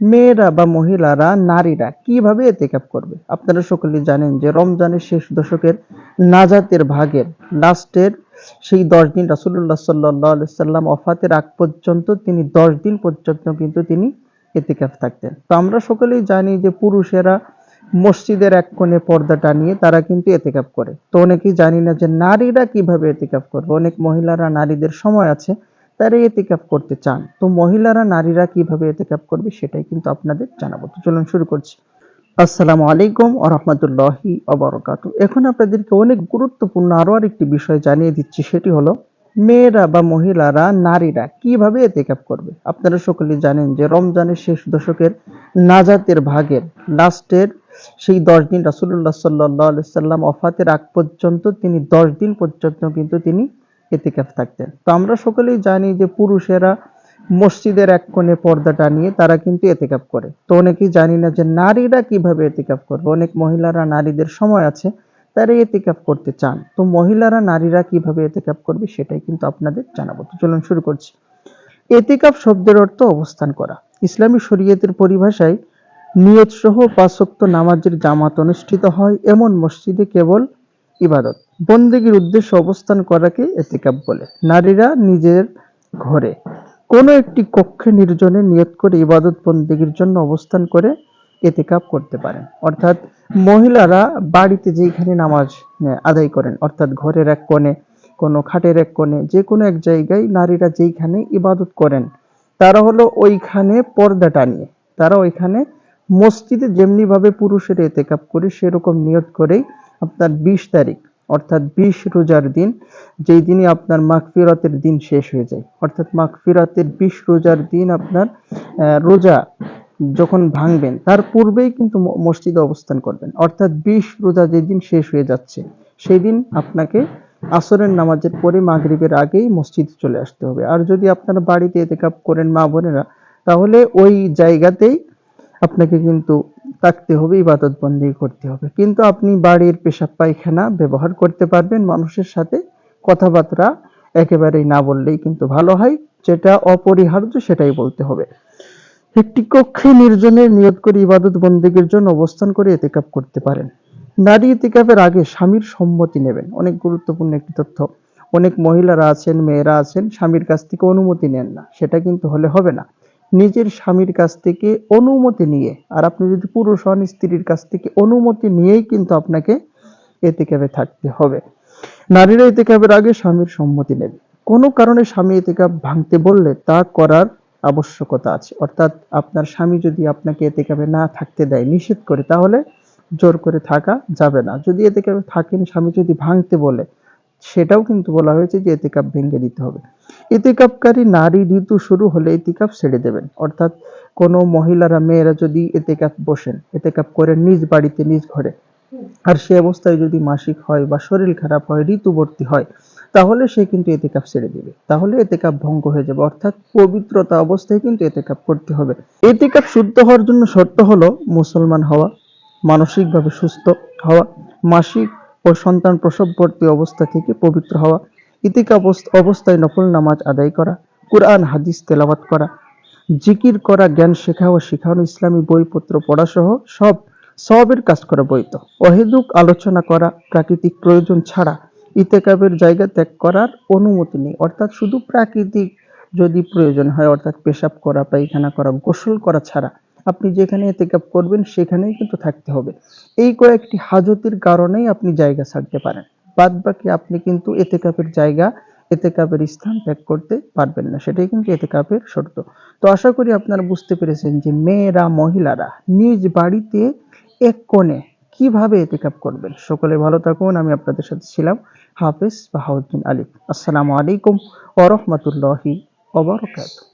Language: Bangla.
মেয়েরা বা মহিলারা, নারীরা কীভাবে এতেকাপ করবে? আপনারা সকলেই জানেন যে রমজানের শেষ দশকের নাজাতের ভাগের লাস্টের সেই দশ দিন রাসুল্লাহ সাল্লাহ সাল্লাম অফাতের আগ পর্যন্ত তিনি দশ দিন পর্যন্ত কিন্তু তিনি এতেকাফ থাকতেন। তো আমরা সকলেই জানি যে পুরুষেরা মসজিদের এক কোণে পর্দা টানিয়ে তারা কিন্তু এতেকাপ করে। তো অনেকেই জানি না যে নারীরা কীভাবে এতেকাপ করবে। অনেক মহিলারা নারীদের সময় আছে তারা এতেকাপ করতে চান, তো মহিলারা, নারীরা কীভাবে এতেকাপ করবে সেটাই কিন্তু আপনাদের জানাব। তো চলুন শুরু করছি। আসসালামু আলাইকুম ও রহমতুল্লাহি অবরকাত এখন আপনাদেরকে অনেক গুরুত্বপূর্ণ আরও আরেকটি বিষয় জানিয়ে দিচ্ছি, সেটি হলো মেয়েরা বা মহিলারা, নারীরা কীভাবে এতেকাপ করবে? আপনারা সকলেই জানেন যে রমজানের শেষ দশকের নাজাতের ভাগের লাস্টের সেই দশ দিন রাসুল্লাহ সাল্লাহ সাল্লাম অফাতের আগ পর্যন্ত, তিনি দশ দিন পর্যন্ত কিন্তু তিনি এতেকাফ থাকতেন। তো আমরা সকলেই জানি যে পুরুষেরা মসজিদের এক কোণে পর্দা টানিয়ে তারা কিন্তু এতেকাপ করে। তো অনেকেই জানি না যে নারীরা কীভাবে এতেকাপ করবে। অনেক মহিলারা নারীদের সময় আছে, তারা এতেকাপ করতে চান। তো মহিলারা নারীরা কীভাবে এতেকাপ করবে সেটাই কিন্তু আপনাদের জানাব। তো চলুন শুরু করছি। এতেকাপ শব্দের অর্থ অবস্থান করা। ইসলামী শরীয়তের পরিভাষায় নিয়ত সহ পাঁচক্ত নামাজের জামাত অনুষ্ঠিত হয়। এমন মসজিদে কেবল ইবাদত। বন্দেগীর উদ্দেশ্যে অবস্থান করাকে এতেকাপ বলে। নারীরা নিজের ঘরে কোনো একটি কক্ষে নির্জনে নিয়ত করে ইবাদত বন্দেগীর জন্য অবস্থান করে এতেকাপ করতে পারেন। অর্থাৎ মহিলারা বাড়িতে যেখানে নামাজ আদায় করেন, অর্থাৎ ঘরের এক কোণে, কোনো খাটের এক কোণে যে কোনো এক জায়গায় নারীরা যেইখানে ইবাদত করেন, তারা হলো ওইখানে পর্দা টানিয়ে। তারা ওইখানে মসজিদে যেমনি ভাবে পুরুষের এতেকাপ করে, সেরকম নিয়ত করেই আপনার বিশ তারিখ, অর্থাৎ বিশ রোজার দিন, যেই দিনই আপনার মাগফিরাতের দিন শেষ হয়ে যায়। অর্থাৎ মাগফিরাতের বিশ রোজার দিন আপনার রোজা যখন ভাঙবেন, তার পূর্বেই কিন্তু মসজিদে অবস্থান করবেন। অর্থাৎ বিশ রোজা যেদিন শেষ হয়ে যাচ্ছে, সেই দিন আপনাকে আসরের নামাজের পরে মাগরিবের আগেই মসজিদে চলে আসতে হবে। আর যদি আপনারা বাড়িতে এতেকাপ করেন মা বোনেরা, তাহলে ওই জায়গাতেই আপনাকে কিন্তু থাকতে হবে ইবাদত বন্দি করতে হবে। কিন্তু আপনি বাড়ির পেশাব পায়খানা ব্যবহার করতে পারবেন, মানুষের সাথে কথাবার্তা একেবারেই না বললেই কিন্তু ভালো হয়। যেটা অপরিহার্য সেটাই বলতে হবে। একটি কক্ষে নির্জনের নিয়ত করে ইবাদত বন্দেগীর জন্য অবস্থান করে এতেকাপ করতে পারেন। নারী এতেকাপের আগে স্বামীর সম্মতি নেবেন। অনেক গুরুত্বপূর্ণ একটি তথ্য। অনেক মহিলারা আছেন, মেয়েরা আছেন, স্বামীর কাছ থেকে অনুমতি নেন না। সেটা কিন্তু হলে হবে না। নিজের স্বামীর কাছ থেকে অনুমতি নিয়ে, আর আপনি যদি পুরুষ হন, স্ত্রীর কাছ থেকে অনুমতি নিয়েই কিন্তু আপনাকে এতেকাপে থাকতে হবে। নারীরা এতেকাপের আগে স্বামীর সম্মতি নেবে। কোনো কারণে স্বামী এতেকাপ ভাঙতে বললে তা করার আবশ্যকতা আছে। অর্থাৎ আপনার স্বামী যদি আপনাকে এতেকাপে না থাকতে দেয়, নিষেধ করে, তাহলে জোর করে থাকা যাবে না। যদি এতেকাপে থাকেন, স্বামী যদি ভাঙতে বলে সেটাও কিন্তু বলা হয়েছে যে এতেকাপ ভেঙে দিতে হবে। এতেকাপকারী নারী ঋতু শুরু হলে এতেকাপ ছেড়ে দেবেন। অর্থাৎ কোনো মহিলারা, মেয়েরা যদি এতেকাপ বসেন, এতেকাপ করে নিজ বাড়িতে, নিজ ঘরে, আর সে অবস্থায় যদি মাসিক হয় বা শরীর খারাপ হয়, ঋতুবর্তী হয়, তাহলে সে কিন্তু এতেকাপ ছেড়ে দিবে। তাহলে এতেকাপ ভঙ্গ হয়ে যাবে। অর্থাৎ পবিত্রতা অবস্থায় কিন্তু এতেকাপ করতে হবে। এতেকাপ শুদ্ধ হওয়ার জন্য শর্ত হলো মুসলমান হওয়া, মানসিকভাবে সুস্থ হওয়া, মাসিক ও সন্তান প্রসববর্তী অবস্থা থেকে পবিত্র হওয়া ইতিকাপ অবস্থায় নফল নামাজ আদায় করা, কুরআন, হাদিস, তেলাওয়াত করা, জিকির করা, জ্ঞান শেখা ও শেখানো, ইসলামী বইপত্র পড়া সহ সব সবের কাজ করা বৈধ। অহেতুক আলোচনা করা, প্রাকৃতিক প্রয়োজন ছাড়া ইতেকাবের জায়গা ত্যাগ করার অনুমতি নেই। অর্থাৎ শুধু প্রাকৃতিক যদি প্রয়োজন হয়, অর্থাৎ পেশাব করা, পায়খানা করা, গোসল করা ছাড়া আপনি যেখানে এতেকাব করবেন, সেখানেই কিন্তু থাকতে হবে। এই কয়েকটি হাজতের কারণেই আপনি জায়গা ছাড়তে পারেন। বাদ বাকি আপনি কিন্তু এতেকাবের জায়গা এতেকাবের স্থান ত্যাগ করতে পারবেন না। সেটাই কিন্তু এতেকাবের শর্ত। তো আশা করি আপনারা বুঝতে পেরেছেন যে মেয়েরা, মহিলারা নিজ বাড়িতে এক কোণে কীভাবে এতেকাব করবেন। সকলে ভালো থাকুন, আমি আপনাদের সাথে ছিলাম হাফিজ বাহাউদ্দিন আলিফ। আসসালামু আলাইকুম ওরহমতুল্লাহি ওবরকাতুহ